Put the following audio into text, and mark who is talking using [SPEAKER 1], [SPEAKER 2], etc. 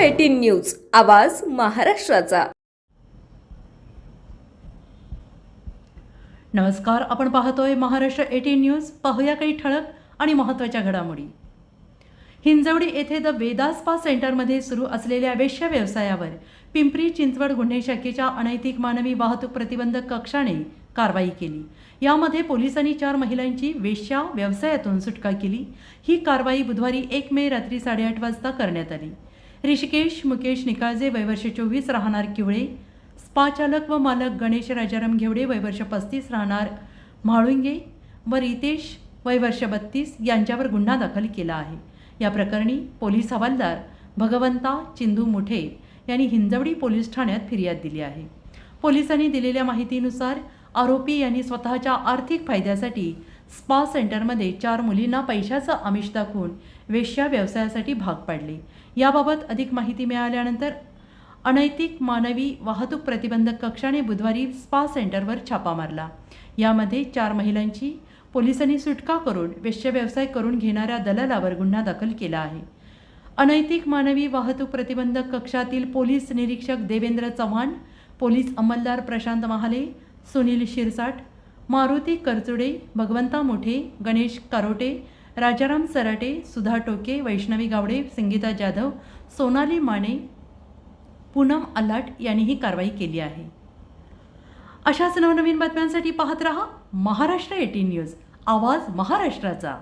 [SPEAKER 1] Eighteen news आवाज महाराष्ट्राचा.
[SPEAKER 2] नमस्कार आपण पाहतोय महाराष्ट्र एटीन न्यूज. पाहूया काही ठळक आणि महत्त्वाच्या घडामोडी. हिंजवडी येथे द वेदा स्पा सेंटरमध्ये सुरू असलेल्या वेश्या व्यवसायावर पिंपरी चिंचवड गुन्हे शाखेच्या अनैतिक मानवी वाहतूक प्रतिबंधक कक्षाने कारवाई केली. यामध्ये पोलिसांनी चार महिलांची वेश्या व्यवसायातून सुटका केली. ही कारवाई बुधवारी एक मे रात्री साडेआठ वाजता करण्यात आली. ऋषिकेश मुकेश निकाळजे वयवर्ष चोवीस राहणार किवळे. स्पा चालक व मालक गणेश राजाराम घेवडे वयवर्ष पस्तीस राहणार म्हाळुंगे व रितेश वयवर्ष बत्तीस यांच्यावर गुन्हा दाखल केला आहे. या प्रकरणी पोलीस हवालदार भगवंता चिंदू मुठे यांनी हिंजवडी पोलीस ठाण्यात फिर्याद दिली आहे. पोलिसांनी दिलेल्या माहितीनुसार आरोपी यांनी स्वतःच्या आर्थिक फायद्यासाठी स्पा सेंटरमध्ये चार मुलींना पैशाचं आमिष दाखवून वेश्या व्यवसायासाठी भाग पाडले. याबाबत अधिक माहिती मिळाल्यानंतर अनैतिक मानवी वाहतूक प्रतिबंधक कक्षाने बुधवारी स्पा सेंटरवर छापा मारला. यामध्ये चार महिलांची पोलिसांनी सुटका करून वेश्य व्यवसाय करून घेणाऱ्या दलालावर गुन्हा दाखल केला आहे. अनैतिक मानवी वाहतूक प्रतिबंधक कक्षातील पोलीस निरीक्षक देवेंद्र चव्हाण पोलीस अंमलदार प्रशांत महाले सुनील शिरसाट मारुती करचुडे भगवंता मोठे गणेश कारोटे राजाराम सराटे सुधा टोके वैष्णवी गावडे संगीता जाधव सोनाली माने पूनम अल्लाट यांनी ही कारवाई केली आहे. अशाच नवनवीन बातम्यांसाठी पाहत रहा महाराष्ट्र एटीन न्यूज. आवाज महाराष्ट्राचा.